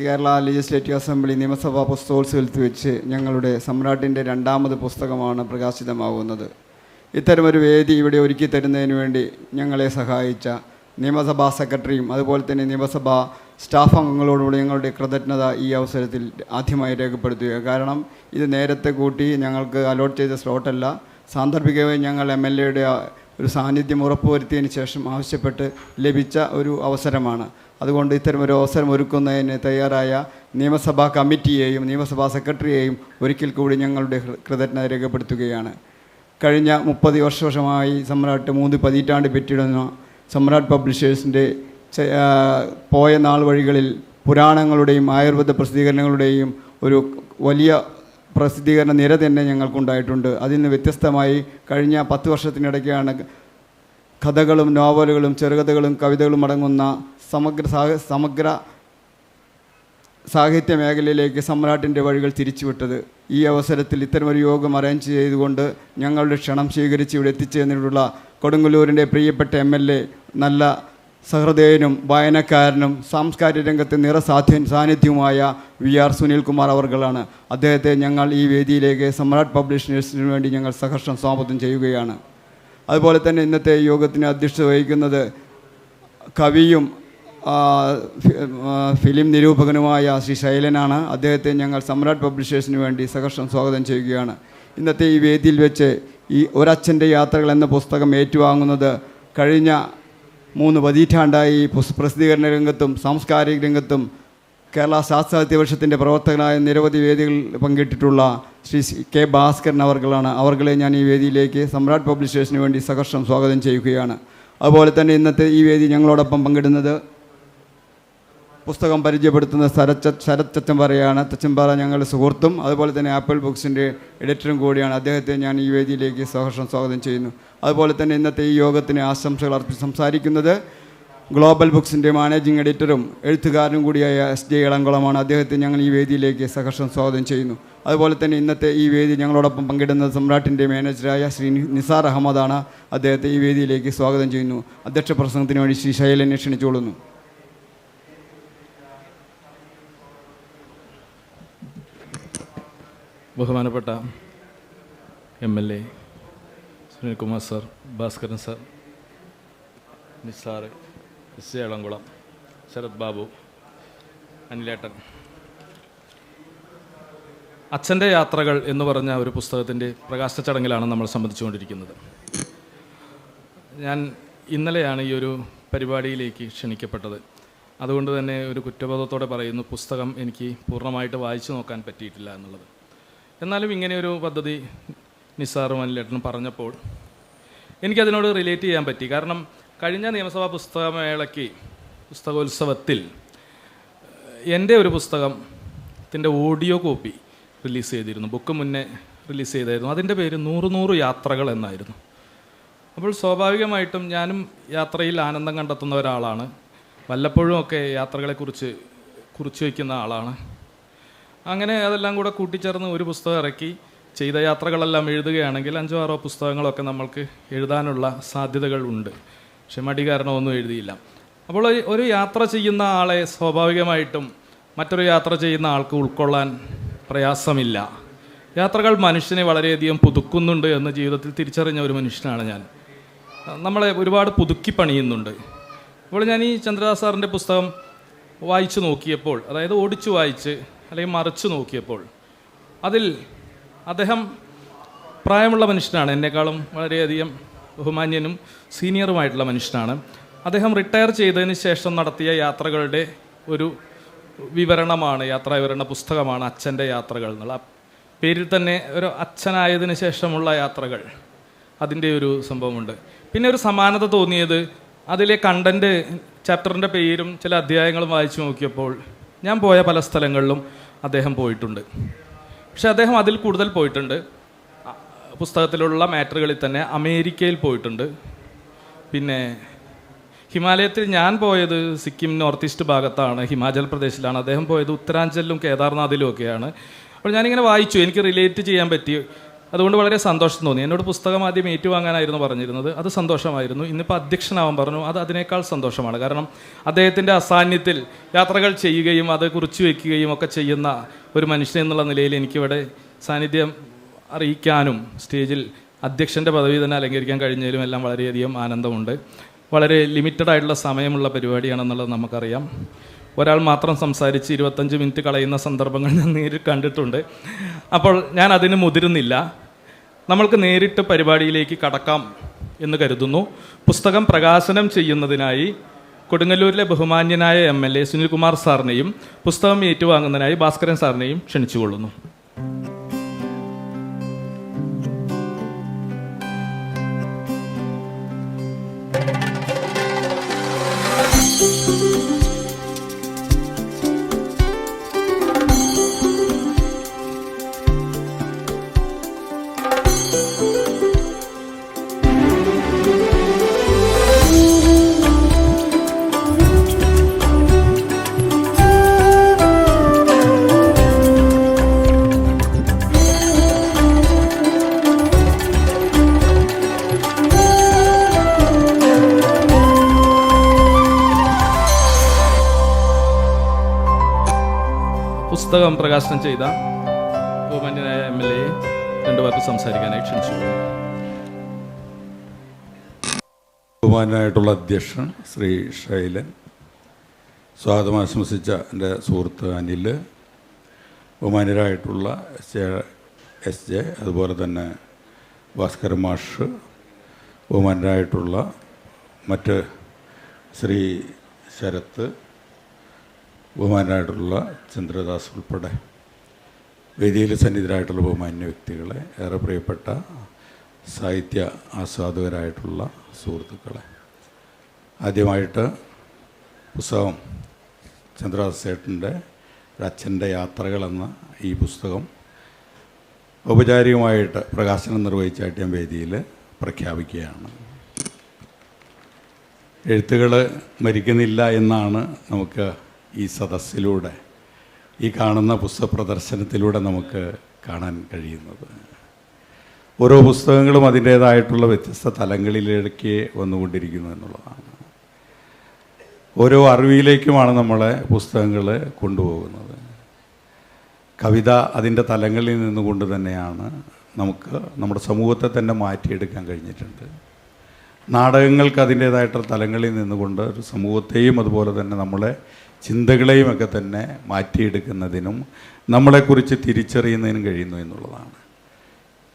Kerala legislative assembly നിയമസഭാ പുസ്തകോത്സവത്തിൽ വെച്ച് ഞങ്ങളുടെ സമ്രാട്ടിന്റെ രണ്ടാമത് പുസ്തകമാണ് പ്രകാശിതമാകുന്നത്. ഇത്തരമൊരു വേദി ഇവിടെ ഒരുക്കി തരുന്നതിന് വേണ്ടി ഞങ്ങളെ സഹായിച്ച നിയമസഭാ സെക്രട്ടറിയും അതുപോലെ തന്നെ നിയമസഭാ സ്റ്റാഫ് അംഗങ്ങളോടുകൂടി ഞങ്ങളുടെ കൃതജ്ഞത ഈ അവസരത്തിൽ ആദ്യമായി രേഖപ്പെടുത്തുക കാരണം ഇത് നേരത്തെ കൂട്ടി ഞങ്ങൾക്ക് അലോട്ട് ചെയ്ത സ്ലോട്ടല്ല. സാന്ദർഭികമായി ഞങ്ങൾ എം എൽ എയുടെ ഒരു സാന്നിധ്യം ഉറപ്പുവരുത്തിയതിന് ശേഷം ആവശ്യപ്പെട്ട് ലഭിച്ച ഒരു അവസരമാണ്. അതുകൊണ്ട് ഇത്തരം ഒരു അവസരം ഒരുക്കുന്നതിന് തയ്യാറായ നിയമസഭാ കമ്മിറ്റിയെയും നിയമസഭാ സെക്രട്ടറിയെയും ഒരിക്കൽ കൂടി ഞങ്ങളുടെ കൃതജ്ഞത രേഖപ്പെടുത്തുകയാണ്. കഴിഞ്ഞ മുപ്പത് വർഷമായി സമ്രാട്ട് മൂന്ന് പതിറ്റാണ്ട് പെറ്റിടുന്ന സമ്രാട്ട് പബ്ലിഷേഴ്സിന്റെ പോയ നാൾ വഴികളിൽ പുരാണങ്ങളുടെയും ആയുർവേദ പ്രസിദ്ധീകരണങ്ങളുടെയും ഒരു വലിയ പ്രസിദ്ധീകരണ നിര തന്നെ ഞങ്ങൾക്കുണ്ടായിട്ടുണ്ട്. അതിൽ നിന്ന് വ്യത്യസ്തമായി കഴിഞ്ഞ പത്ത് വർഷത്തിനിടയ്ക്കാണ് കഥകളും നോവലുകളും ചെറുകഥകളും കവിതകളും അടങ്ങുന്ന സമഗ്ര സമഗ്ര സാഹിത്യ മേഖലയിലേക്ക് സമ്രാട്ടിന്റെ വഴികൾ തിരിച്ചുവിട്ടത് ഈ അവസരത്തിൽ ഇത്തരമൊരു യോഗം അറേഞ്ച് ചെയ്തുകൊണ്ട് ഞങ്ങളുടെ ക്ഷണം സ്വീകരിച്ച് ഇവിടെ എത്തിച്ചേർന്നിട്ടുള്ള കൊടുങ്ങല്ലൂരിന്റെ പ്രിയപ്പെട്ട എം എൽ എ നല്ല സഹൃദയനും വായനക്കാരനും സാംസ്കാരിക രംഗത്ത് നിറസാധ്യ സാന്നിധ്യവുമായ വി ആർ സുനിൽകുമാർ അവർകളാണ്. അദ്ദേഹത്തെ ഞങ്ങൾ ഈ വേദിയിലേക്ക് സമ്രാട്ട് പബ്ലിഷേഴ്സിനു വേണ്ടി ഞങ്ങൾ സഹർഷം സ്വാഗതം ചെയ്യുകയാണ്. അതുപോലെ തന്നെ ഇന്നത്തെ യോഗത്തിന് അധ്യക്ഷത വഹിക്കുന്നത് കവിയും ഫിലിം നിരൂപകനുമായ ശ്രീ ശൈലനാണ്. അദ്ദേഹത്തെ ഞങ്ങൾ സമ്രാട്ട് പബ്ലിഷേഴ്സിന് വേണ്ടി സഹർഷം സ്വാഗതം ചെയ്യുകയാണ്. ഇന്നത്തെ ഈ വേദിയിൽ വെച്ച് ഈ ഒരച്ഛന്റെ യാത്രകൾ എന്ന പുസ്തകം ഏറ്റുവാങ്ങുന്നത് കഴിഞ്ഞ മൂന്ന് പതിറ്റാണ്ടായി പ്രസിദ്ധീകരണ രംഗത്തും സാംസ്കാരിക രംഗത്തും കേരള ശാസ്ത്രാസാഹിത്യ വർഷത്തിന്റെ പ്രവർത്തകനായ നിരവധി വേദികളിൽ പങ്കിട്ടിട്ടുള്ള ശ്രീ കെ ഭാസ്കരൻ അവർകളാണ്. അവർകളെ ഞാൻ ഈ വേദിയിലേക്ക് സമ്രാട്ട് പബ്ലിഷേഴ്സിന് വേണ്ടി സഹർഷം സ്വാഗതം ചെയ്യുകയാണ്. അതുപോലെ തന്നെ ഇന്നത്തെ ഈ വേദി ഞങ്ങളോടൊപ്പം പങ്കിടുന്നത് പുസ്തകം പരിചയപ്പെടുത്തുന്ന ശരത് ശരത് ചച്ചമ്പാറയാണ്. ചച്ചമ്പാറ ഞങ്ങളുടെ സുഹൃത്തും അതുപോലെ തന്നെ ആപ്പിൾ ബുക്സിന്റെ എഡിറ്ററും കൂടിയാണ്. അദ്ദേഹത്തെ ഞാൻ ഈ വേദിയിലേക്ക് സഹർഷം സ്വാഗതം ചെയ്യുന്നു. അതുപോലെ തന്നെ ഇന്നത്തെ ഈ യോഗത്തിന് ആശംസകൾ അർപ്പിച്ച് സംസാരിക്കുന്നത് ഗ്ലോബൽ ബുക്സിന്റെ മാനേജിംഗ് എഡിറ്ററും എഴുത്തുകാരനും കൂടിയായ എസ് ജെ ഇളംകുളമാണ്. അദ്ദേഹത്തെ ഞങ്ങൾ ഈ വേദിയിലേക്ക് സഹർഷം സ്വാഗതം ചെയ്യുന്നു. അതുപോലെ തന്നെ ഇന്നത്തെ ഈ വേദി ഞങ്ങളോടൊപ്പം പങ്കിടുന്ന സമ്രാട്ടിന്റെ മാനേജറായ ശ്രീ നിസാർ അഹമ്മദാണ്. അദ്ദേഹത്തെ ഈ വേദിയിലേക്ക് സ്വാഗതം ചെയ്യുന്നു. അധ്യക്ഷ പ്രസംഗത്തിന് വേണ്ടി ശ്രീ ശൈലനെ ക്ഷണിച്ചുകൊള്ളുന്നു. ബഹുമാനപ്പെട്ട M L A Sunilkumar sir Bhaskaran sir Nisar S A Elamkulam Sarath Babu അനിലേട്ടൻ. അച്ഛന്റെ യാത്രകൾ എന്ന് പറഞ്ഞ ഒരു പുസ്തകത്തിന്റെ പ്രകാശന ചടങ്ങിലാണ് നമ്മൾ സംബന്ധിച്ചുകൊണ്ടിരിക്കുന്നത്. ഞാൻ ഇന്നലെയാണ് ഈ ഒരു പരിപാടിയിലേക്ക് ക്ഷണിക്കപ്പെട്ടത്. അതുകൊണ്ട് തന്നെ ഒരു കുറ്റബോധത്തോടെ പറയുന്നു പുസ്തകം എനിക്ക് പൂർണമായിട്ട് വായിച്ചു നോക്കാൻ പറ്റിയിട്ടില്ല എന്നുള്ളത്. എന്നാലും ഇങ്ങനെ ഒരു പദ്ധതി നിസാറും അനിലേട്ടനും പറഞ്ഞപ്പോൾ എനിക്കതിനോട് റിലേറ്റ് ചെയ്യാൻ പറ്റി. കാരണം കഴിഞ്ഞ നിയമസഭാ പുസ്തകമേളയ്ക്ക് പുസ്തകോത്സവത്തിൽ എന്റെ ഒരു പുസ്തകത്തിന്റെ ഓഡിയോ കോപ്പി റിലീസ് ചെയ്തിരുന്നു. ബുക്ക് മുന്നേ റിലീസ് ചെയ്തായിരുന്നു. അതിന്റെ പേര് നൂറ് നൂറ് യാത്രകൾ എന്നായിരുന്നു. അപ്പോൾ സ്വാഭാവികമായിട്ടും ഞാനും യാത്രയിൽ ആനന്ദം കണ്ടെത്തുന്ന ഒരാളാണ്. വല്ലപ്പോഴും ഒക്കെ യാത്രകളെക്കുറിച്ച് കുറിച്ച് വയ്ക്കുന്ന ആളാണ്. അങ്ങനെ അതെല്ലാം കൂടെ കൂട്ടിച്ചേർന്ന് ഒരു പുസ്തകം ഇറക്കി. ചെയ്ത യാത്രകളെല്ലാം എഴുതുകയാണെങ്കിൽ അഞ്ചോ ആറോ പുസ്തകങ്ങളൊക്കെ നമ്മൾക്ക് എഴുതാനുള്ള സാധ്യതകൾ ഉണ്ട്. പക്ഷെ മടി കാരണം ഒന്നും എഴുതിയില്ല. അപ്പോൾ ഒരു യാത്ര ചെയ്യുന്ന ആളെ സ്വാഭാവികമായിട്ടും മറ്റൊരു യാത്ര ചെയ്യുന്ന ആൾക്ക് ഉൾക്കൊള്ളാൻ പ്രയാസമില്ല. യാത്രകൾ മനുഷ്യനെ വളരെയധികം പുതുക്കുന്നുണ്ട് എന്ന് ജീവിതത്തിൽ തിരിച്ചറിഞ്ഞ ഒരു മനുഷ്യനാണ് ഞാൻ. നമ്മളെ ഒരുപാട് പുതുക്കി പണിയുന്നുണ്ട്. അപ്പോൾ ഞാൻ ഈ ചന്ദ്രദാസ് സാറിന്റെ പുസ്തകം വായിച്ചു നോക്കിയപ്പോൾ അതായത് ഓടിച്ചു വായിച്ച് അല്ലെങ്കിൽ മറിച്ചു നോക്കിയപ്പോൾ അതിൽ അദ്ദേഹം പ്രായമുള്ള മനുഷ്യനാണ്. എന്നെക്കാളും വളരെയധികം ബഹുമാന്യനും സീനിയറുമായിട്ടുള്ള മനുഷ്യനാണ്. അദ്ദേഹം റിട്ടയർ ചെയ്തതിന് ശേഷം നടത്തിയ യാത്രകളുടെ ഒരു വിവരണമാണ് യാത്രാ വിവരണ പുസ്തകമാണ് അച്ഛന്റെ യാത്രകൾ എന്നുള്ള. പേരിൽ തന്നെ ഒരു അച്ഛനായതിനു ശേഷമുള്ള യാത്രകൾ. അതിന്റെ ഒരു സംഭവമുണ്ട്. പിന്നെ ഒരു സമാനത തോന്നിയത് അതിലെ കണ്ടന്റ് ചാപ്റ്ററിന്റെ പേരും ചില അധ്യായങ്ങളും വായിച്ചു നോക്കിയപ്പോൾ ഞാൻ പോയ പല സ്ഥലങ്ങളിലും അദ്ദേഹം പോയിട്ടുണ്ട്. പക്ഷെ അദ്ദേഹം അതിൽ കൂടുതൽ പോയിട്ടുണ്ട്. പുസ്തകത്തിലുള്ള മാറ്ററുകളിൽ തന്നെ അമേരിക്കയിൽ പോയിട്ടുണ്ട്. പിന്നെ ഹിമാലയത്തിൽ ഞാൻ പോയത് സിക്കിം നോർത്ത് ഈസ്റ്റ് ഭാഗത്താണ് ഹിമാചൽ പ്രദേശിലാണ്. അദ്ദേഹം പോയത് ഉത്തരാഞ്ചലിലും കേദാർനാഥിലും ഒക്കെയാണ്. അപ്പോൾ ഞാനിങ്ങനെ വായിച്ചു എനിക്ക് റിലേറ്റ് ചെയ്യാൻ പറ്റി. അതുകൊണ്ട് വളരെ സന്തോഷം തോന്നി. എന്നോട് പുസ്തകം ആദ്യം ഏറ്റുവാങ്ങാനായിരുന്നു പറഞ്ഞിരുന്നത്. അത് സന്തോഷമായിരുന്നു. ഇന്നിപ്പോൾ അധ്യക്ഷനാവാൻ പറഞ്ഞു. അത് അതിനേക്കാൾ സന്തോഷമാണ്. കാരണം അദ്ദേഹത്തിന്റെ അസാന്നിധ്യത്തിൽ യാത്രകൾ ചെയ്യുകയും അത് കുറിച്ചു വയ്ക്കുകയും ഒക്കെ ചെയ്യുന്ന ഒരു മനുഷ്യൻ എന്നുള്ള നിലയിൽ എനിക്കിവിടെ സാന്നിധ്യം അറിയിക്കാനും സ്റ്റേജിൽ അധ്യക്ഷന്റെ പദവി തന്നെ അലങ്കരിക്കാൻ കഴിഞ്ഞതിലും എല്ലാം വളരെയധികം ആനന്ദമുണ്ട്. വളരെ ലിമിറ്റഡ് ആയിട്ടുള്ള സമയമുള്ള പരിപാടിയാണെന്നുള്ളത് നമുക്കറിയാം. ഒരാൾ മാത്രം സംസാരിച്ച് ഇരുപത്തഞ്ച് മിനിറ്റ് കളയുന്ന സന്ദർഭങ്ങൾ ഞാൻ നേരിൽ കണ്ടിട്ടുണ്ട്. അപ്പോൾ ഞാൻ അതിന് മുതിരുന്നില്ല. നമ്മൾക്ക് നേരിട്ട് പരിപാടിയിലേക്ക് കടക്കാം എന്ന് കരുതുന്നു. പുസ്തകം പ്രകാശനം ചെയ്യുന്നതിനായി കൊടുങ്ങല്ലൂരിലെ ബഹുമാന്യനായ എം എൽ എ സുനിൽകുമാർ സാറിനെയും പുസ്തകം ഏറ്റുവാങ്ങുന്നതിനായി ഭാസ്കരൻ സാറിനെയും ക്ഷണിച്ചുകൊള്ളുന്നു. പുസ്തകം പ്രകാശനം ചെയ്ത ബഹുമാന്യനായ എം എൽ എ രണ്ടു പേർക്ക് സംസാരിക്കാനായി ക്ഷണിച്ചു. ബഹുമാനായിട്ടുള്ള അധ്യക്ഷൻ ശ്രീ ശൈലൻ സ്വാഗതം ആശംസിച്ച എന്റെ സുഹൃത്ത് അനിൽ ബഹുമാനരായിട്ടുള്ള എസ് ജെ എസ് ജെ അതുപോലെ തന്നെ ഭാസ്കര മാഷ് ബഹുമാനരായിട്ടുള്ള മറ്റ് ശ്രീ ശരത്ത് ബഹുമാനരായിട്ടുള്ള ചന്ദ്രദാസ് ഉൾപ്പെടെ വേദിയിൽ സന്നിധരായിട്ടുള്ള ബഹുമാന്യ വ്യക്തികളെ ഏറെ പ്രിയപ്പെട്ട സാഹിത്യ ആസ്വാദകരായിട്ടുള്ള സുഹൃത്തുക്കളെ. ആദ്യമായിട്ട് പുസ്തകം ചന്ദ്രദാസ് ചേട്ടന്റെ അച്ഛന്റെ യാത്രകളെന്ന ഈ പുസ്തകം ഔപചാരികമായിട്ട് പ്രകാശനം നിർവഹിച്ചായിട്ട് ഞാൻ വേദിയിൽ പ്രഖ്യാപിക്കുകയാണ്. എഴുത്തുകൾ മരിക്കുന്നില്ല എന്നാണ് നമുക്ക് ഈ സദസ്സിലൂടെ ഈ കാണുന്ന പുസ്തക പ്രദർശനത്തിലൂടെ നമുക്ക് കാണാൻ കഴിയുന്നത്. ഓരോ പുസ്തകങ്ങളും അതിന്റേതായിട്ടുള്ള വ്യത്യസ്ത തലങ്ങളിലേക്ക് വന്നുകൊണ്ടിരിക്കുന്നു എന്നുള്ളതാണ്. ഓരോ അറിവിലേക്കുമാണ് നമ്മളെ പുസ്തകങ്ങൾ കൊണ്ടുപോകുന്നത്. കവിത അതിന്റെ തലങ്ങളിൽ നിന്നുകൊണ്ട് തന്നെയാണ് നമുക്ക് നമ്മുടെ സമൂഹത്തെ തന്നെ മാറ്റിയെടുക്കാൻ കഴിഞ്ഞിട്ടുണ്ട്. നാടകങ്ങൾക്ക് അതിന്റേതായിട്ടുള്ള തലങ്ങളിൽ നിന്നുകൊണ്ട് ഒരു സമൂഹത്തെയും അതുപോലെ തന്നെ നമ്മളെ ചിന്തകളെയും ഒക്കെ തന്നെ മാറ്റിയെടുക്കുന്നതിനും നമ്മളെക്കുറിച്ച് തിരിച്ചറിയുന്നതിനും കഴിയുന്നു എന്നുള്ളതാണ്.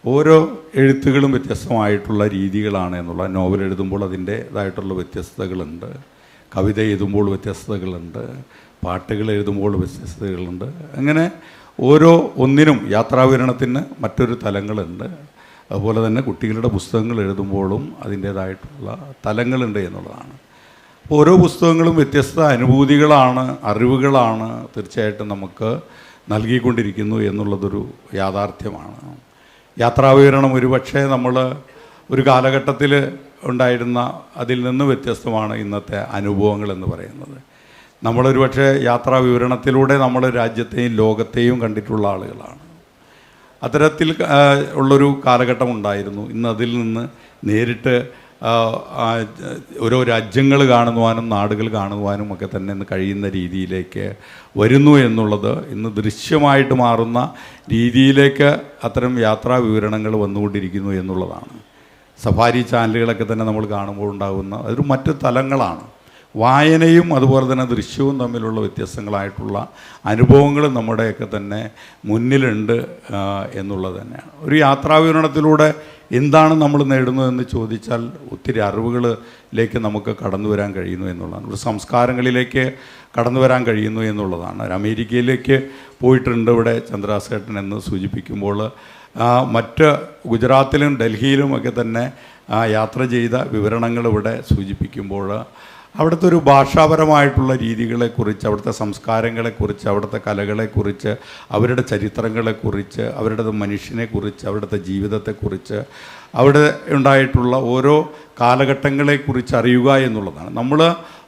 ഓരോ എഴുത്തുകളും വ്യത്യസ്തമായിട്ടുള്ള രീതികളാണ് എന്നുള്ള നോവൽ എഴുതുമ്പോൾ അതിന്റേതായിട്ടുള്ള വ്യത്യസ്തതകളുണ്ട്. കവിത എഴുതുമ്പോൾ വ്യത്യസ്തതകളുണ്ട്. പാട്ടുകൾ എഴുതുമ്പോൾ വ്യത്യസ്തതകളുണ്ട്. അങ്ങനെ ഓരോ ഒന്നിനും യാത്രാവിവരണത്തിന് മറ്റൊരു തലങ്ങളുണ്ട്. അതുപോലെ തന്നെ കുട്ടികളുടെ പുസ്തകങ്ങൾ എഴുതുമ്പോഴും അതിന്റേതായിട്ടുള്ള തലങ്ങളുണ്ട് എന്നുള്ളതാണ്. ഓരോ പുസ്തകങ്ങളും വ്യത്യസ്ത അനുഭൂതികളാണ് അറിവുകളാണ് തീർച്ചയായിട്ടും നമുക്ക് നൽകിക്കൊണ്ടിരിക്കുന്നു എന്നുള്ളതൊരു യാഥാർത്ഥ്യമാണ്. യാത്രാവിവരണം ഒരുപക്ഷെ നമ്മൾ ഒരു കാലഘട്ടത്തിൽ ഉണ്ടായിരുന്ന അതിൽ നിന്ന് വ്യത്യസ്തമാണ് ഇന്നത്തെ അനുഭവങ്ങൾ എന്ന് പറയുന്നത്. നമ്മളൊരു പക്ഷേ യാത്രാ വിവരണത്തിലൂടെ നമ്മൾ രാജ്യത്തെയും ലോകത്തെയും കണ്ടിട്ടുള്ള ആളുകളാണ്. അത്തരത്തിൽ ഉള്ളൊരു കാലഘട്ടം ഉണ്ടായിരുന്നു. ഇന്ന് അതിൽ നിന്ന് നേരിട്ട് ഓരോ രാജ്യങ്ങൾ കാണുവാനും നാടുകൾ കാണുവാനും ഒക്കെ തന്നെ ഇന്ന് കഴിയുന്ന രീതിയിലേക്ക് വരുന്നു എന്നുള്ളത് ഇന്ന് ദൃശ്യമായിട്ട് മാറുന്ന രീതിയിലേക്ക് അത്തരം യാത്രാ വിവരണങ്ങൾ വന്നുകൊണ്ടിരിക്കുന്നു എന്നുള്ളതാണ്. സഫാരി ചാനലുകളൊക്കെ തന്നെ നമ്മൾ കാണുമ്പോൾ ഉണ്ടാകുന്ന അതൊരു മറ്റു തലങ്ങളാണ്. വായനയും അതുപോലെ തന്നെ ദൃശ്യവും തമ്മിലുള്ള വ്യത്യസ്തങ്ങളായിട്ടുള്ള അനുഭവങ്ങളും നമ്മുടെയൊക്കെ തന്നെ മുന്നിലുണ്ട് എന്നുള്ളത് തന്നെയാണ്. ഒരു യാത്രാവിവരണത്തിലൂടെ എന്താണ് നമ്മൾ നേടുന്നതെന്ന് ചോദിച്ചാൽ ഒത്തിരി അറിവുകളിലേക്ക് നമുക്ക് കടന്നു വരാൻ കഴിയുന്നു എന്നുള്ളതാണ്. ഒരു സംസ്കാരങ്ങളിലേക്ക് കടന്നു വരാൻ കഴിയുന്നു എന്നുള്ളതാണ്. ഒരു അമേരിക്കയിലേക്ക് പോയിട്ടുണ്ട് ഇവിടെ ചന്ദ്രാസേട്ടൻ എന്ന് സൂചിപ്പിക്കുമ്പോൾ മറ്റ് ഗുജറാത്തിലും ഡൽഹിയിലും ഒക്കെ തന്നെ യാത്ര ചെയ്ത വിവരണങ്ങൾ ഇവിടെ സൂചിപ്പിക്കുമ്പോൾ അവിടുത്തെ ഒരു ഭാഷാപരമായിട്ടുള്ള രീതികളെക്കുറിച്ച് അവിടുത്തെ സംസ്കാരങ്ങളെക്കുറിച്ച് അവിടുത്തെ കലകളെക്കുറിച്ച് അവരുടെ ചരിത്രങ്ങളെക്കുറിച്ച് അവരുടെ മനുഷ്യനെക്കുറിച്ച് അവിടുത്തെ ജീവിതത്തെക്കുറിച്ച് അവിടെ ഉണ്ടായിട്ടുള്ള ഓരോ കാലഘട്ടങ്ങളെക്കുറിച്ച് അറിയുക എന്നുള്ളതാണ്. നമ്മൾ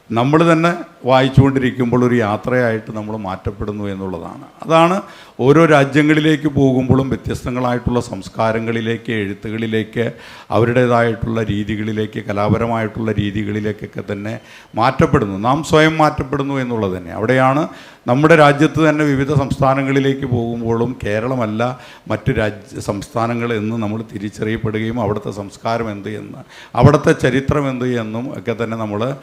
നമ്മൾ തന്നെ വായിച്ചുകൊണ്ടിരിക്കുമ്പോൾ ഒരു യാത്രയായിട്ട് നമ്മൾ മാറ്റപ്പെടുന്നു എന്നുള്ളതാണ്. അതാണ് ഓരോ രാജ്യങ്ങളിലേക്ക് പോകുമ്പോഴും വ്യത്യസ്തങ്ങളായിട്ടുള്ള സംസ്കാരങ്ങളിലേക്ക് എഴുത്തുകളിലേക്ക് അവരുടേതായിട്ടുള്ള രീതികളിലേക്ക് കലാപരമായിട്ടുള്ള രീതികളിലേക്കൊക്കെ തന്നെ മാറ്റപ്പെടുന്നു. നാം സ്വയം മാറ്റപ്പെടുന്നു എന്നുള്ളത് തന്നെ. അവിടെയാണ് നമ്മുടെ രാജ്യത്ത് തന്നെ വിവിധ സംസ്ഥാനങ്ങളിലേക്ക് പോകുമ്പോഴും കേരളമല്ല മറ്റു രാജ്യ സംസ്ഥാനങ്ങൾ എന്ന് നമ്മൾ തിരിച്ചറിയപ്പെടുകയും അവിടുത്തെ സംസ്കാരം എന്ത് എന്ന് അവിടുത്തെ ചരിത്രം എന്ത് എന്നും ഒക്കെ തന്നെ നമ്മൾ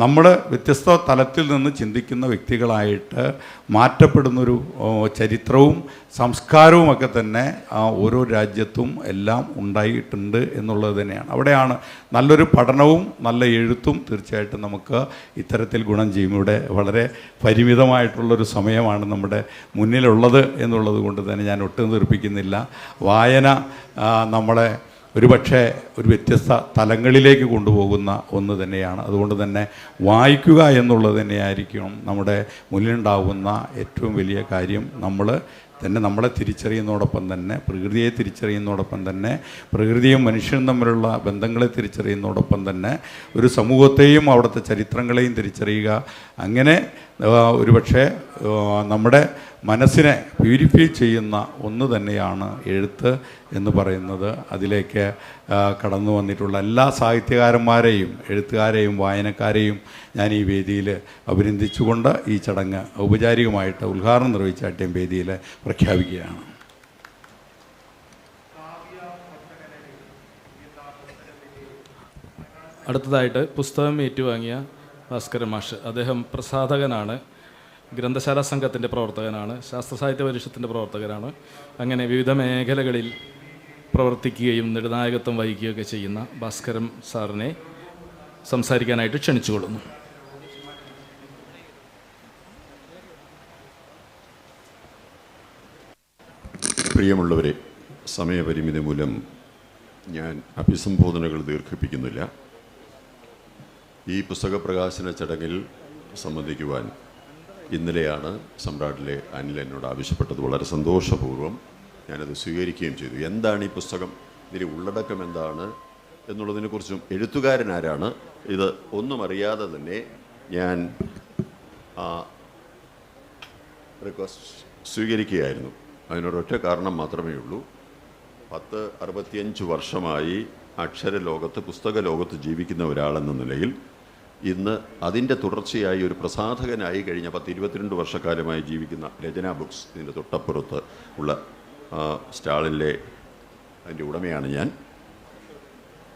നമ്മൾ വ്യത്യസ്ത തലത്തിൽ നിന്ന് ചിന്തിക്കുന്ന വ്യക്തികളായിട്ട് മാറ്റപ്പെടുന്നൊരു ചരിത്രവും സംസ്കാരവും ഒക്കെ തന്നെ ഓരോ രാജ്യത്തും എല്ലാം ഉണ്ടായിട്ടുണ്ട് എന്നുള്ളത് തന്നെയാണ്. അവിടെയാണ് നല്ലൊരു പഠനവും നല്ല എഴുത്തും തീർച്ചയായിട്ടും നമുക്ക് ഇത്തരത്തിൽ ഗുണം ചെയ്യും. ഇവിടെ വളരെ പരിമിതമായിട്ടുള്ളൊരു സമയമാണ് നമ്മുടെ മുന്നിലുള്ളത് എന്നുള്ളത് കൊണ്ട് തന്നെ ഞാൻ ഒട്ടും തീർപ്പിക്കുന്നില്ല. വായന നമ്മളെ ഒരുപക്ഷെ ഒരു വ്യത്യസ്ത തലങ്ങളിലേക്ക് കൊണ്ടുപോകുന്ന ഒന്ന് തന്നെയാണ്. അതുകൊണ്ട് തന്നെ വായിക്കുക എന്നുള്ളത് തന്നെയായിരിക്കും നമ്മുടെ മുന്നിലുണ്ടാകുന്ന ഏറ്റവും വലിയ കാര്യം. നമ്മൾ തന്നെ നമ്മളെ തിരിച്ചറിയുന്നതോടൊപ്പം തന്നെ പ്രകൃതിയെ തിരിച്ചറിയുന്നതോടൊപ്പം തന്നെ പ്രകൃതിയും മനുഷ്യനും തമ്മിലുള്ള ബന്ധങ്ങളെ തിരിച്ചറിയുന്നതോടൊപ്പം തന്നെ ഒരു സമൂഹത്തെയും അവിടുത്തെ ചരിത്രങ്ങളെയും തിരിച്ചറിയുക. അങ്ങനെ ഒരുപക്ഷെ നമ്മുടെ മനസ്സിനെ പ്യൂരിഫൈ ചെയ്യുന്ന ഒന്ന് തന്നെയാണ് എഴുത്ത് എന്ന് പറയുന്നത്. അതിലേക്ക് കടന്നു വന്നിട്ടുള്ള എല്ലാ സാഹിത്യകാരന്മാരെയും എഴുത്തുകാരെയും വായനക്കാരെയും ഞാൻ ഈ വേദിയിൽ അഭിനന്ദിച്ചുകൊണ്ട് ഈ ചടങ്ങ് ഔപചാരികമായിട്ട് ഉദ്ഘാടനം നിർവഹിച്ച അട്ടയം വേദിയിൽ പ്രഖ്യാപിക്കുകയാണ്. അടുത്തതായിട്ട് പുസ്തകം ഏറ്റുവാങ്ങിയ ഭാസ്കരൻ മാഷ്. അദ്ദേഹം പ്രസാധകനാണ്. ഗ്രന്ഥശാല സംഘത്തിന്റെ പ്രവർത്തകനാണ്. ശാസ്ത്ര സാഹിത്യ പരിഷത്തിന്റെ പ്രവർത്തകനാണ് അങ്ങനെ വിവിധ മേഖലകളിൽ പ്രവർത്തിക്കുകയും നിർണായകത്വം വഹിക്കുകയൊക്കെ ചെയ്യുന്ന ഭാസ്കരൻ സാറിനെ സംസാരിക്കാനായിട്ട് ക്ഷണിച്ചുകൊള്ളുന്നു. പ്രിയമുള്ളവരെ സമയപരിമിതി മൂലം ഞാൻ അഭിസംബോധനകൾ ദീർഘിപ്പിക്കുന്നില്ല. ഈ പുസ്തക പ്രകാശന ചടങ്ങിൽ സംബന്ധിക്കുവാൻ ഇന്നലെയാണ് സമ്രാട്ടിലെ അനിൽ എന്നോട് ആവശ്യപ്പെട്ടത്. വളരെ സന്തോഷപൂർവം ഞാനത് സ്വീകരിക്കുകയും ചെയ്തു. എന്താണ് ഈ പുസ്തകം? ഇതിലെ ഉള്ളടക്കം എന്താണ് എന്നുള്ളതിനെക്കുറിച്ചും എഴുത്തുകാരൻ ആരാണ് ഇത് ഒന്നും അറിയാതെ തന്നെ ഞാൻ ആ റിക്വസ്റ്റ് സ്വീകരിക്കുകയായിരുന്നു. അതിനൊരൊറ്റ കാരണം മാത്രമേ ഉള്ളൂ. പത്ത് അറുപത്തിയഞ്ച് വർഷമായി അക്ഷര ലോകത്ത് പുസ്തക ലോകത്ത് ജീവിക്കുന്ന ഒരാളെന്ന നിലയിൽ ഇന്ന് അതിന്റെ തുടർച്ചയായി ഒരു പ്രസാധകനായി കഴിഞ്ഞ പത്ത് ഇരുപത്തിരണ്ട് വർഷക്കാലമായി ജീവിക്കുന്ന രചന ബുക്സ് ഇതിന്റെ തൊട്ടപ്പുറത്ത് ഉള്ള സ്റ്റാളിലെ അതിന്റെ ഉടമയാണ് ഞാൻ.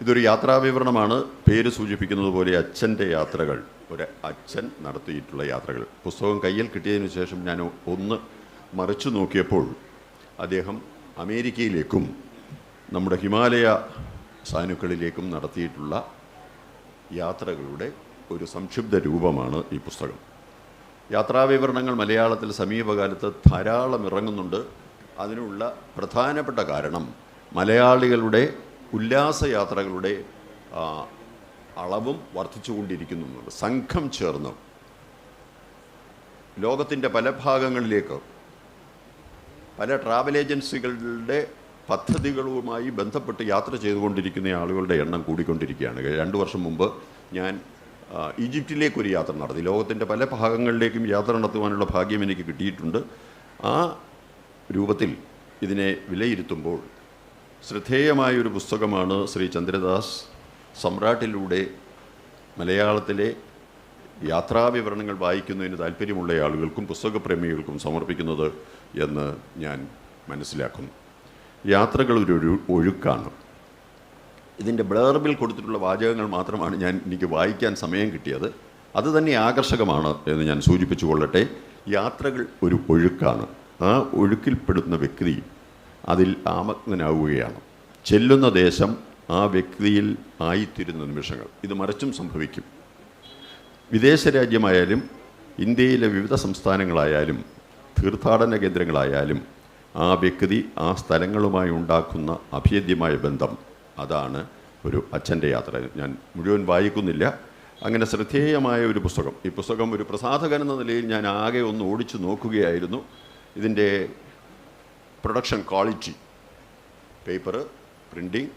ഇതൊരു യാത്രാവിവരണമാണ്. പേര് സൂചിപ്പിക്കുന്നത് പോലെ അച്ഛന്റെ യാത്രകൾ ഒരു അച്ഛൻ നടത്തിയിട്ടുള്ള യാത്രകൾ. പുസ്തകം കയ്യിൽ കിട്ടിയതിനു ശേഷം ഞാൻ ഒന്ന് മറിച്ചു നോക്കിയപ്പോൾ അദ്ദേഹം അമേരിക്കയിലേക്കും നമ്മുടെ ഹിമാലയ സാനുക്കളിലേക്കും നടത്തിയിട്ടുള്ള യാത്രകളുടെ ഒരു സംക്ഷിപ്ത രൂപമാണ് ഈ പുസ്തകം. യാത്രാവിവരണങ്ങൾ മലയാളത്തിൽ സമീപകാലത്ത് ധാരാളം ഇറങ്ങുന്നുണ്ട്. അതിനുള്ള പ്രധാനപ്പെട്ട കാരണം മലയാളികളുടെ ഉല്ലാസയാത്രകളുടെ അളവും വർദ്ധിച്ചുകൊണ്ടിരിക്കുന്നു സംഘം ചേർന്ന്. ലോകത്തിന്റെ പല ഭാഗങ്ങളിലേക്ക്. പല ട്രാവൽ ഏജൻസികളുടെ പദ്ധതികളുമായി ബന്ധപ്പെട്ട് യാത്ര ചെയ്തുകൊണ്ടിരിക്കുന്ന ആളുകളുടെ എണ്ണം കൂടിക്കൊണ്ടിരിക്കുകയാണ്. രണ്ട് വർഷം മുമ്പ് ഞാൻ ആ, ഈജിപ്തിലേക്കൊരു യാത്ര നടത്തി. ലോകത്തിന്റെ പല ഭാഗങ്ങളിലേക്കും യാത്ര നടത്തുവാനുള്ള ഭാഗ്യം എനിക്ക് കിട്ടിയിട്ടുണ്ട്. ആ രൂപത്തിൽ ഇതിനെ വിലയിരുത്തുമ്പോൾ ശ്രദ്ധേയമായൊരു പുസ്തകമാണ് ശ്രീ ചന്ദ്രദാസ് സമ്രാട്ടിലൂടെ മലയാളത്തിലെ യാത്രാവിവരണങ്ങൾ വായിക്കുന്നതിന് താല്പര്യമുള്ള ആളുകൾക്കും പുസ്തകപ്രേമികൾക്കും സമർപ്പിക്കുന്നത് എന്ന് ഞാൻ മനസ്സിലാക്കുന്നു. യാത്രകൾ ഒരു ഒഴുക്കാണ്. ഇതിന്റെ ബ്ലേർബിൽ കൊടുത്തിട്ടുള്ള വാചകങ്ങൾ മാത്രമാണ് ഞാൻ എനിക്ക് വായിക്കാൻ സമയം കിട്ടിയത്. അത് തന്നെ ആകർഷകമാണ് എന്ന് ഞാൻ സൂചിപ്പിച്ചു കൊള്ളട്ടെ. യാത്രകൾ ഒരു ഒഴുക്കാണ്. ആ ഒഴുക്കിൽപ്പെടുന്ന വ്യക്തി അതിൽ ആമഗ്നനാവുകയാണ്. ചെല്ലുന്ന ദേശം ആ വ്യക്തിയിൽ ആയിത്തീരുന്ന നിമിഷങ്ങൾ. ഇത് മറിച്ചും സംഭവിക്കും. വിദേശ രാജ്യമായാലും ഇന്ത്യയിലെ വിവിധ സംസ്ഥാനങ്ങളായാലും തീർത്ഥാടന കേന്ദ്രങ്ങളായാലും ആ വ്യക്തി ആ സ്ഥലങ്ങളുമായി ഉണ്ടാക്കുന്ന അഭേദ്യമായ ബന്ധം അതാണ് ഒരു അച്ഛന്റെ യാത്ര. ഞാൻ മുഴുവൻ വായിക്കുന്നില്ല. അങ്ങനെ ശ്രദ്ധേയമായ ഒരു പുസ്തകം. ഈ പുസ്തകം ഒരു പ്രസാധകൻ എന്ന നിലയിൽ ഞാൻ ആകെ ഒന്ന് ഓടിച്ചു നോക്കുകയായിരുന്നു. ഇതിന്റെ പ്രൊഡക്ഷൻ ക്വാളിറ്റി പേപ്പർ പ്രിന്റിങ്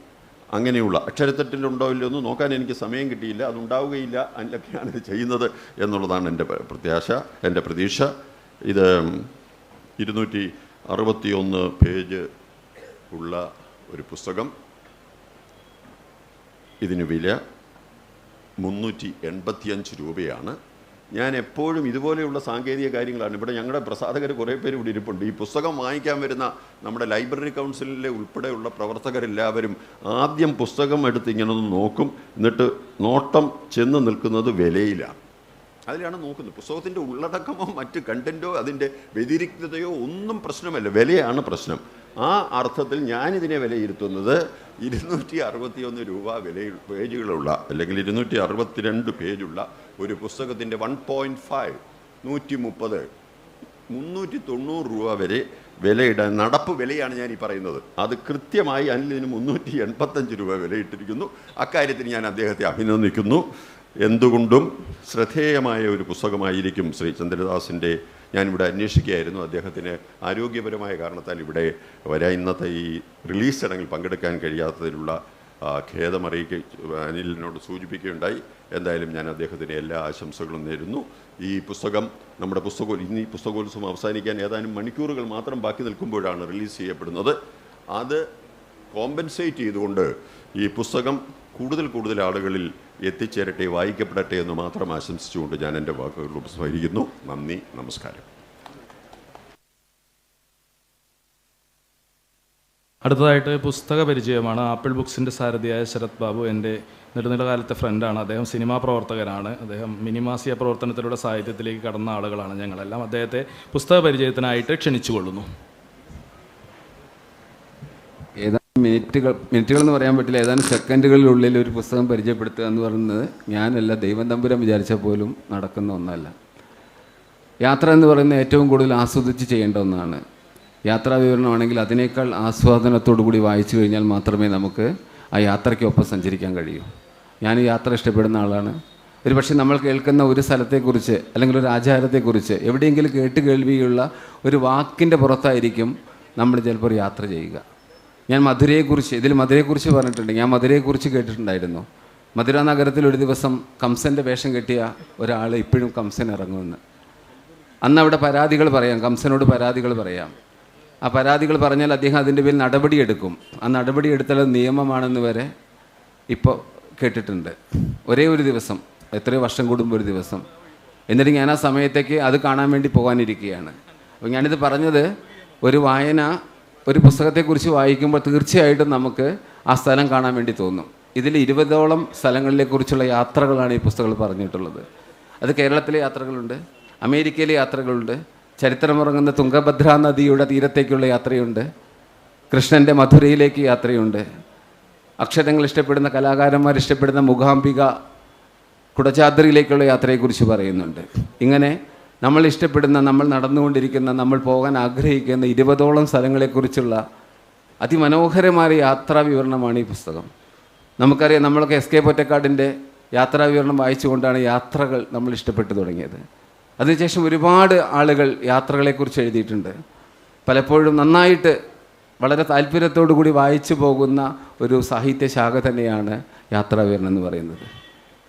അങ്ങനെയുള്ള അക്ഷരത്തെറ്റിലുണ്ടോ ഇല്ലയോ എന്ന് നോക്കാൻ എനിക്ക് സമയം കിട്ടിയില്ല. അതുണ്ടാവുകയില്ല. അതിലൊക്കെയാണ് ഇത് ചെയ്യുന്നത് എന്നുള്ളതാണ് എന്റെ പ്രത്യാശ എന്റെ പ്രതീക്ഷ. ഇത് ഇരുന്നൂറ്റി അറുപത്തിയൊന്ന് പേജ് ഉള്ള ഒരു പുസ്തകം. ഇതിന് വില മുന്നൂറ്റി എൺപത്തിയഞ്ച് രൂപയാണ്. ഞാൻ എപ്പോഴും ഇതുപോലെയുള്ള സാങ്കേതിക കാര്യങ്ങളാണ്. ഇവിടെ ഞങ്ങളുടെ പ്രസാധകർ കുറേ പേര് ഇവിടെ ഇരിപ്പുണ്ട്. ഈ പുസ്തകം വാങ്ങിക്കാൻ വരുന്ന നമ്മുടെ ലൈബ്രറി കൗൺസിലിലെ ഉൾപ്പെടെയുള്ള പ്രവർത്തകരെല്ലാവരും ആദ്യം പുസ്തകം എടുത്ത് ഇങ്ങനെ ഒന്ന് നോക്കും. എന്നിട്ട് നോട്ടം ചെന്ന് നിൽക്കുന്നത് വിലയിലാണ് അതിലാണ് നോക്കുന്നത്. പുസ്തകത്തിന്റെ ഉള്ളടക്കമോ മറ്റ് കണ്ടന്റോ അതിന്റെ വ്യതിരിക്തതയോ ഒന്നും പ്രശ്നമല്ല. വിലയാണ് പ്രശ്നം. ആ അർത്ഥത്തിൽ ഞാനിതിനെ വിലയിരുത്തുന്നത് ഇരുന്നൂറ്റി അറുപത്തിയൊന്ന് രൂപ വില പേജുകളുള്ള അല്ലെങ്കിൽ ഇരുന്നൂറ്റി അറുപത്തിരണ്ട് പേജുള്ള ഒരു പുസ്തകത്തിന്റെ വൺ പോയിന്റ് ഫൈവ് നൂറ്റി മുപ്പത് മുന്നൂറ്റി തൊണ്ണൂറ് രൂപ വരെ വിലയിടാൻ നടപ്പ് വിലയാണ് ഞാൻ ഈ പറയുന്നത്. അത് കൃത്യമായി അതിന് മുന്നൂറ്റി എൺപത്തഞ്ച് രൂപ വിലയിട്ടിരിക്കുന്നു. അക്കാര്യത്തിന് ഞാൻ അദ്ദേഹത്തെ അഭിനന്ദിക്കുന്നു. എന്തുകൊണ്ടും ശ്രദ്ധേയമായ ഒരു പുസ്തകമായിരിക്കും ശ്രീ ചന്ദ്രദാസിന്റെ ഞാനിവിടെ അന്വേഷിക്കുകയായിരുന്നു. അദ്ദേഹത്തിന് ആരോഗ്യപരമായ കാരണത്താൽ ഇവിടെ വരാൻ ഇന്നത്തെ ഈ റിലീസ് ചടങ്ങിൽ പങ്കെടുക്കാൻ കഴിയാത്തതിലുള്ള ഖേദം ഖേദമറിയിക്ക അനിലിനോട് സൂചിപ്പിക്കുകയുണ്ടായി. എന്തായാലും ഞാൻ അദ്ദേഹത്തിന് എല്ലാ ആശംസകളും നേരുന്നു. ഈ പുസ്തകം നമ്മുടെ പുസ്തകോ ഇന്ന് ഈ പുസ്തകോത്സവം അവസാനിക്കാൻ ഏതാനും മണിക്കൂറുകൾ മാത്രം ബാക്കി നിൽക്കുമ്പോഴാണ് റിലീസ് ചെയ്യപ്പെടുന്നത്. അത് കോമ്പൻസേറ്റ് ചെയ്തുകൊണ്ട് ഈ പുസ്തകം കൂടുതൽ കൂടുതൽ ആളുകളിൽ എത്തിച്ചേരട്ടെ വായിക്കപ്പെടട്ടെ എന്ന് മാത്രം ആശംസിച്ചുകൊണ്ട് ഞാൻ എന്റെ വാക്കുകൾ ഉപസംഹരിക്കുന്നു. നന്ദി നമസ്കാരം. അടുത്തതായിട്ട് പുസ്തക പരിചയമാണ്. ആപ്പിൾ ബുക്സിന്റെ സാരഥിയായ ശരത് ബാബു എന്റെ നെടുനിലകാലത്തെ ഫ്രണ്ടാണ്. അദ്ദേഹം സിനിമാ പ്രവർത്തകനാണ്. അദ്ദേഹം മിനിമാസിയ പ്രവർത്തനത്തിലൂടെ സാഹിത്യത്തിലേക്ക് കടന്ന ആളുകളാണ് ഞങ്ങളെല്ലാം. അദ്ദേഹത്തെ പുസ്തക പരിചയത്തിനായിട്ട് ക്ഷണിച്ചുകൊള്ളുന്നു ഏതാനും മിനിറ്റുകൾ മിനിറ്റുകൾ എന്ന് പറയാൻ പറ്റില്ല. ഏതാനും സെക്കൻഡുകളിലുള്ളിൽ ഒരു പുസ്തകം പരിചയപ്പെടുത്തുക എന്ന് പറയുന്നത് ഞാനല്ല ദൈവം തമ്പുരം വിചാരിച്ചാൽ പോലും നടക്കുന്ന ഒന്നല്ല. യാത്ര എന്ന് പറയുന്നത് ഏറ്റവും കൂടുതൽ ആസ്വദിച്ച് ചെയ്യേണ്ട ഒന്നാണ്. യാത്രാ വിവരണമാണെങ്കിൽ അതിനേക്കാൾ ആസ്വാദനത്തോടു കൂടി വായിച്ചു കഴിഞ്ഞാൽ മാത്രമേ നമുക്ക് ആ യാത്രയ്ക്കൊപ്പം സഞ്ചരിക്കാൻ കഴിയൂ. ഞാൻ യാത്ര ഇഷ്ടപ്പെടുന്ന ആളാണ്. ഒരു പക്ഷേ നമ്മൾ കേൾക്കുന്ന ഒരു സ്ഥലത്തെക്കുറിച്ച് അല്ലെങ്കിൽ ഒരു ആചാരത്തെക്കുറിച്ച് എവിടെയെങ്കിലും കേട്ട് കേൾവിയുള്ള ഒരു വാക്കിന്റെ പുറത്തായിരിക്കും നമ്മൾ ചിലപ്പോൾ യാത്ര ചെയ്യുക. ഞാൻ മധുരയെക്കുറിച്ച് ഇതിൽ മധുരയെക്കുറിച്ച് പറഞ്ഞിട്ടുണ്ട്. ഞാൻ മധുരയെക്കുറിച്ച് കേട്ടിട്ടുണ്ടായിരുന്നു. മധുര നഗരത്തിൽ ഒരു ദിവസം കംസന്റെ വേഷം കെട്ടിയ ഒരാൾ ഇപ്പോഴും കംസൻ ഇറങ്ങുമെന്ന്. അന്ന് അവിടെ പരാതികൾ പറയാം. കംസനോട് പരാതികൾ പറയാം. ആ പരാതികൾ പറഞ്ഞാൽ അദ്ദേഹം അതിന്റെ പേരിൽ നടപടിയെടുക്കും ആ നടപടിയെടുത്താൽ നിയമമാണെന്ന് വരെ ഇപ്പോൾ കേട്ടിട്ടുണ്ട്. ഒരേ ഒരു ദിവസം എത്രയോ വർഷം കൂടുമ്പോൾ ഒരു ദിവസം. എന്നിട്ട് ഞാൻ ആ സമയത്തേക്ക് അത് കാണാൻ വേണ്ടി പോകാനിരിക്കുകയാണ്. അപ്പോൾ ഞാനിത് പറഞ്ഞത് ഒരു വായന ഒരു പുസ്തകത്തെക്കുറിച്ച് വായിക്കുമ്പോൾ തീർച്ചയായിട്ടും നമുക്ക് ആ സ്ഥലം കാണാൻ വേണ്ടി തോന്നും. ഇതിൽ ഇരുപതോളം സ്ഥലങ്ങളിലെക്കുറിച്ചുള്ള യാത്രകളാണ് ഈ പുസ്തകങ്ങൾ പറഞ്ഞിട്ടുള്ളത്. അത് കേരളത്തിലെ യാത്രകളുണ്ട് അമേരിക്കയിലെ യാത്രകളുണ്ട് ചരിത്രമുറങ്ങുന്ന തുംഗഭദ്ര നദിയുടെ തീരത്തേക്കുള്ള യാത്രയുണ്ട് കൃഷ്ണന്റെ മധുരയിലേക്ക് യാത്രയുണ്ട് അക്ഷരങ്ങൾ ഇഷ്ടപ്പെടുന്ന കലാകാരന്മാർ ഇഷ്ടപ്പെടുന്ന മുഖാംബിക കുടചാദ്രിയിലേക്കുള്ള യാത്രയെക്കുറിച്ച് പറയുന്നുണ്ട്. ഇങ്ങനെ നമ്മൾ ഇഷ്ടപ്പെടുന്ന നമ്മൾ നടന്നുകൊണ്ടിരിക്കുന്ന നമ്മൾ പോകാൻ ആഗ്രഹിക്കുന്ന ഇരുപതോളം സ്ഥലങ്ങളെക്കുറിച്ചുള്ള അതിമനോഹരമായ യാത്രാ വിവരണമാണ് ഈ പുസ്തകം. നമുക്കറിയാം നമ്മളൊക്കെ എസ് കെ പൊറ്റക്കാടിന്റെ യാത്രാ വിവരണം വായിച്ചുകൊണ്ടാണ് യാത്രകൾ നമ്മൾ ഇഷ്ടപ്പെട്ടു തുടങ്ങിയത്. അതിനുശേഷം ഒരുപാട് ആളുകൾ യാത്രകളെക്കുറിച്ച് എഴുതിയിട്ടുണ്ട്. പലപ്പോഴും നന്നായിട്ട് വളരെ താല്പര്യത്തോടു കൂടി വായിച്ചു പോകുന്ന ഒരു സാഹിത്യശാഖ തന്നെയാണ് യാത്രാ വിവരണം എന്ന് പറയുന്നത്.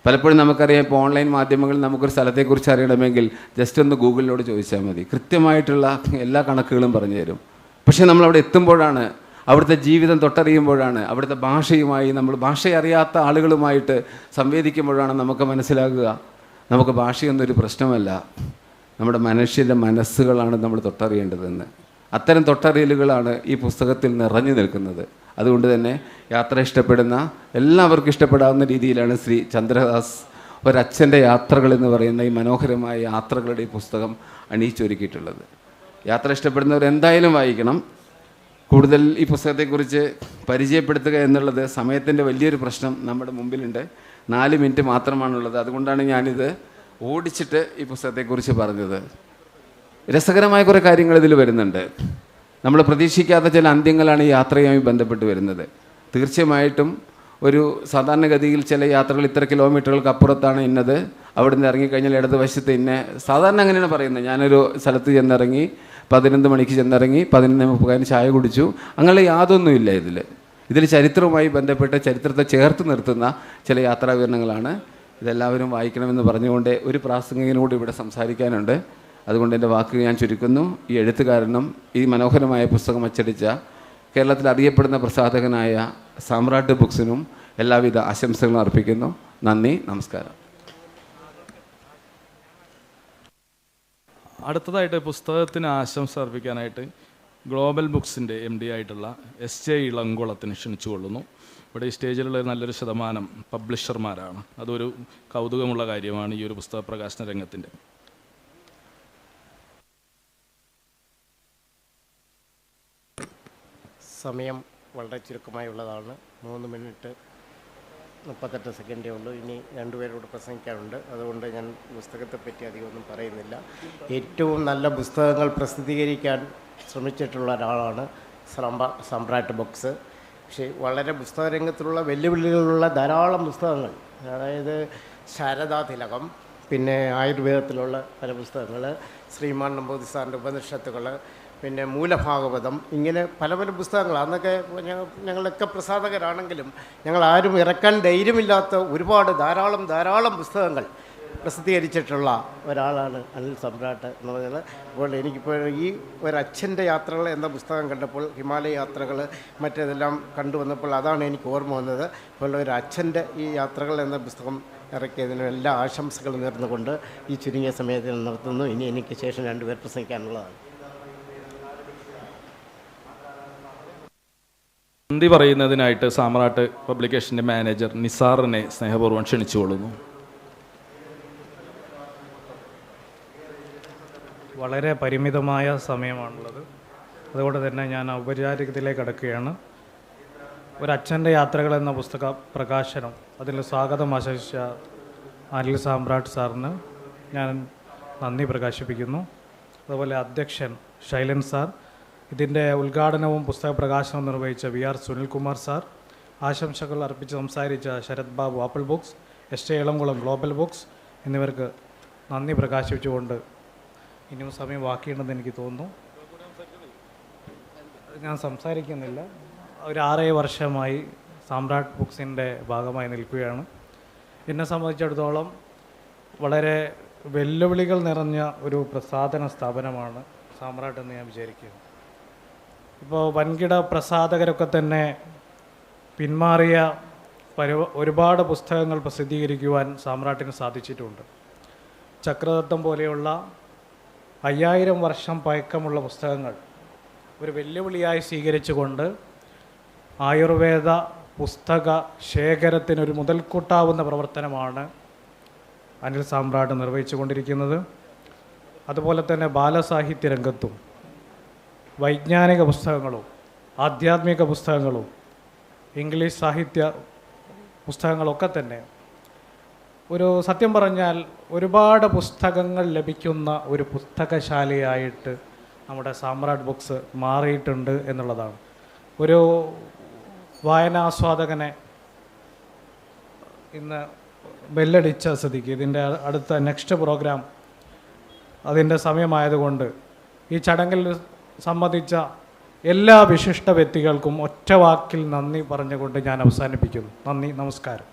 പലപ്പോഴും നമുക്കറിയാം ഇപ്പോൾ ഓൺലൈൻ മാധ്യമങ്ങളിൽ നമുക്കൊരു സ്ഥലത്തെക്കുറിച്ച് അറിയണമെങ്കിൽ ജസ്റ്റ് ഒന്ന് ഗൂഗിളിനോട് ചോദിച്ചാൽ മതി. കൃത്യമായിട്ടുള്ള എല്ലാ കണക്കുകളും പറഞ്ഞു തരും. പക്ഷേ നമ്മൾ അവിടെ എത്തുമ്പോഴാണ് അവിടുത്തെ ജീവിതം തൊട്ടറിയുമ്പോഴാണ് അവിടുത്തെ ഭാഷയുമായി നമ്മൾ ഭാഷയറിയാത്ത ആളുകളുമായിട്ട് സംവേദിക്കുമ്പോഴാണ് നമുക്ക് മനസ്സിലാകുക. നമുക്ക് ഭാഷയൊന്നൊരു പ്രശ്നമല്ല. നമ്മുടെ മനുഷ്യന്റെ മനസ്സുകളാണ് നമ്മൾ തൊട്ടറിയേണ്ടതെന്ന്. അത്തരം തൊട്ടറിയലുകളാണ് ഈ പുസ്തകത്തിൽ നിറഞ്ഞു നിൽക്കുന്നത്. അതുകൊണ്ട് തന്നെ യാത്ര ഇഷ്ടപ്പെടുന്ന എല്ലാവർക്കും ഇഷ്ടപ്പെടാവുന്ന രീതിയിലാണ് ശ്രീ ചന്ദ്രദാസ് ഒരച്ഛന്റെ യാത്രകൾ എന്ന് പറയുന്ന ഈ മനോഹരമായ യാത്രകളുടെ ഈ പുസ്തകം അണിയിച്ചൊരുക്കിയിട്ടുള്ളത്. യാത്ര ഇഷ്ടപ്പെടുന്നവർ എന്തായാലും വായിക്കണം. കൂടുതൽ ഈ പുസ്തകത്തെക്കുറിച്ച് പരിചയപ്പെടുത്തുക എന്നുള്ളത് സമയത്തിന്റെ വലിയൊരു പ്രശ്നം നമ്മുടെ മുമ്പിലുണ്ട്. നാല് മിനിറ്റ് മാത്രമാണുള്ളത്. അതുകൊണ്ടാണ് ഞാനിത് ഓടിച്ചിട്ട് ഈ പുസ്തകത്തെക്കുറിച്ച് പറഞ്ഞത്. രസകരമായ കുറേ കാര്യങ്ങൾ ഇതിൽ വരുന്നുണ്ട്. നമ്മൾ പ്രതീക്ഷിക്കാത്ത ചില അന്ത്യങ്ങളാണ് ഈ യാത്രയുമായി ബന്ധപ്പെട്ട് വരുന്നത്. തീർച്ചയായിട്ടും ഒരു സാധാരണഗതിയിൽ ചില യാത്രകൾ ഇത്ര കിലോമീറ്ററുകൾക്ക് അപ്പുറത്താണ് ഇന്നത്. അവിടെ നിന്ന് ഇറങ്ങിക്കഴിഞ്ഞാൽ ഇടതുവശത്ത് ഇന്നെ സാധാരണ അങ്ങനെയാണ് പറയുന്നത്. ഞാനൊരു സ്ഥലത്ത് ചെന്നിറങ്ങി പതിനൊന്ന് മണിക്ക് ചെന്നിറങ്ങി പതിനൊന്ന് മുപ്പതിന് ചായ കുടിച്ചു. അങ്ങനെ യാതൊന്നുമില്ല ഇതിൽ. ഇതിൽ ചരിത്രവുമായി ബന്ധപ്പെട്ട് ചരിത്രത്തെ ചേർത്ത് നിർത്തുന്ന ചില യാത്രാ വിവരണങ്ങളാണ് ഇതെല്ലാവരും വായിക്കണമെന്ന് പറഞ്ഞുകൊണ്ട് ഒരു പ്രാസംഗികനോട് ഇവിടെ സംസാരിക്കാനുണ്ട്. അതുകൊണ്ട് എന്റെ വാക്കുകൾ ഞാൻ ചുരുക്കുന്നു. ഈ എഴുത്തുകാരനും ഈ മനോഹരമായ പുസ്തകം അച്ചടിച്ച കേരളത്തിൽ അറിയപ്പെടുന്ന പ്രസാധകനായ സാമ്രാട്ട് ബുക്സിനും എല്ലാവിധ ആശംസകളും അർപ്പിക്കുന്നു. നന്ദി നമസ്കാരം. അടുത്തതായിട്ട് പുസ്തകത്തിന് ആശംസ അർപ്പിക്കാനായിട്ട് ഗ്ലോബൽ ബുക്സിന്റെ എം ഡി ആയിട്ടുള്ള എസ് ജെ ഇളങ്കുളത്തിന് ക്ഷണിച്ചു കൊള്ളുന്നു. ഇവിടെ ഈ സ്റ്റേജിലുള്ള നല്ലൊരു ശതമാനം പബ്ലിഷർമാരാണ്. അതൊരു കൗതുകമുള്ള കാര്യമാണ് ഈ ഒരു പുസ്തക പ്രകാശന രംഗത്തിന്റെ. സമയം വളരെ ചുരുക്കമായുള്ളതാണ് മൂന്ന് മിനിറ്റ് മുപ്പത്തെട്ട് സെക്കൻഡേ ഉള്ളൂ. ഇനി രണ്ടുപേരോട് പ്രസംഗിക്കാനുണ്ട്. അതുകൊണ്ട് ഞാൻ പുസ്തകത്തെപ്പറ്റി അധികമൊന്നും പറയുന്നില്ല. ഏറ്റവും നല്ല പുസ്തകങ്ങൾ പ്രസിദ്ധീകരിക്കാൻ ശ്രമിച്ചിട്ടുള്ള ഒരാളാണ് സമ്പ്ര സമ്രാട്ട് ബുക്സ്. പക്ഷേ വളരെ പുസ്തകരംഗത്തിലുള്ള വെല്ലുവിളികളുള്ള ധാരാളം പുസ്തകങ്ങൾ അതായത് ശാരദാതിലകം പിന്നെ ആയുർവേദത്തിലുള്ള പല പുസ്തകങ്ങൾ ശ്രീമാൻ നമ്പൂതിസാറിന്റെ ഉപനിഷത്തുകൾ പിന്നെ മൂലഭാഗവതം ഇങ്ങനെ പല പല പുസ്തകങ്ങൾ അന്നൊക്കെ ഞങ്ങളൊക്കെ പ്രസാധകരാണെങ്കിലും ഞങ്ങൾ ആരും ഇറക്കാൻ ധൈര്യമില്ലാത്ത ഒരുപാട് ധാരാളം ധാരാളം പുസ്തകങ്ങൾ പ്രസിദ്ധീകരിച്ചിട്ടുള്ള ഒരാളാണ് അനിൽ സമ്രാട്ട് എന്ന് പറഞ്ഞത് അപ്പോൾ എനിക്കിപ്പോൾ ഈ ഒരു ഒരച്ഛന്റെ യാത്രകൾ എന്ന പുസ്തകം കണ്ടപ്പോൾ ഹിമാലയ യാത്രകൾ മറ്റേതെല്ലാം കണ്ടുവന്നപ്പോൾ അതാണ് എനിക്ക് ഓർമ്മ വന്നത്. അപ്പോൾ ഒരു അച്ഛന്റെ ഈ യാത്രകൾ എന്ന പുസ്തകം ഇറക്കിയതിന് എല്ലാ ആശംസകളും നേർന്നുകൊണ്ട് ഈ ചുരുങ്ങിയ സമയത്തിൽ നിർത്തുന്നു. ഇനി എനിക്ക് ശേഷം രണ്ടുപേർ പ്രസംഗിക്കാനുള്ളതാണ്. നന്ദി പറയുന്നതിനായിട്ട് സാമ്രാട്ട് പബ്ലിക്കേഷന്റെ മാനേജർ നിസാറിനെ സ്നേഹപൂർവം ക്ഷണിച്ചുകൊള്ളുന്നു വളരെ പരിമിതമായ സമയമാണുള്ളത്. അതുകൊണ്ട് തന്നെ ഞാൻ ഔപചാരികത്തിലേക്ക് കടക്കുകയാണ്. ഒരച്ഛന്റെ യാത്രകൾ എന്ന പുസ്തക പ്രകാശനം അതിൽ സ്വാഗതം ആശംസിച്ച അനിൽ സാമ്രാട്ട് സാറിന് ഞാൻ നന്ദി പ്രകാശിപ്പിക്കുന്നു. അതുപോലെ അധ്യക്ഷൻ ശൈലൻ സാർ ഇതിന്റെ ഉദ്ഘാടനവും പുസ്തക പ്രകാശനവും നിർവഹിച്ച വി ആർ സുനിൽകുമാർ സാർ. ആശംസകൾ അർപ്പിച്ച് സംസാരിച്ച Sarath Babu Apple Books S T Elamkulam Global Books എന്നിവർക്ക് നന്ദി പ്രകാശിപ്പിച്ചുകൊണ്ട് ഇനിയും സമയം ബാക്കിയുണ്ടെന്ന് എനിക്ക് തോന്നുന്നു. ഞാൻ സംസാരിക്കുന്നില്ല. ഒരു ആറേ വർഷമായി സാമ്രാട്ട് ബുക്സിന്റെ ഭാഗമായി നിൽക്കുകയാണ്. എന്നെ സംബന്ധിച്ചിടത്തോളം വളരെ വെല്ലുവിളികൾ നിറഞ്ഞ ഒരു പ്രസാധന സ്ഥാപനമാണ് സാമ്രാട്ട് എന്ന് ഞാൻ വിചാരിക്കുന്നു. ഇപ്പോൾ വൻകിട പ്രസാധകരൊക്കെ തന്നെ പിന്മാറിയ ഒരുപാട് പുസ്തകങ്ങൾ പ്രസിദ്ധീകരിക്കുവാൻ സാമ്രാട്ടിന് സാധിച്ചിട്ടുണ്ട്. ചക്രദത്തം പോലെയുള്ള അയ്യായിരം വർഷം പഴക്കമുള്ള പുസ്തകങ്ങൾ ഒരു വെല്ലുവിളിയായി സ്വീകരിച്ചുകൊണ്ട് ആയുർവേദ പുസ്തക ശേഖരത്തിനൊരു മുതൽക്കൂട്ടാവുന്ന പ്രവർത്തനമാണ് അനിൽ സാമ്രാട്ട് നിർവഹിച്ചു കൊണ്ടിരിക്കുന്നത് അതുപോലെ തന്നെ ബാലസാഹിത്യ രംഗത്തും. വൈജ്ഞാനിക പുസ്തകങ്ങളോ ആധ്യാത്മിക പുസ്തകങ്ങളോ ഇംഗ്ലീഷ് സാഹിത്യ പുസ്തകങ്ങളൊക്കെ തന്നെ. ഒരു സത്യം പറഞ്ഞാൽ ഒരുപാട് പുസ്തകങ്ങൾ ലഭിക്കുന്ന ഒരു പുസ്തകശാലയായിട്ട് നമ്മുടെ സാമ്രാട്ട് ബുക്സ് മാറിയിട്ടുണ്ട് എന്നുള്ളതാണ്. ഒരു വായനാസ്വാദകനെ ഇന്ന് ബെല്ലടിച്ച സ്ഥിതിക്ക് ഇതിന്റെ അടുത്ത നെക്സ്റ്റ് പ്രോഗ്രാം അതിന്റെ സമയമായതുകൊണ്ട് ഈ ചടങ്ങിൽ സംബന്ധിച്ച എല്ലാ വിശിഷ്ട വ്യക്തികൾക്കും ഒറ്റ വാക്കിൽ നന്ദി പറഞ്ഞുകൊണ്ട് ഞാൻ അവസാനിപ്പിക്കുന്നു. നന്ദി നമസ്കാരം.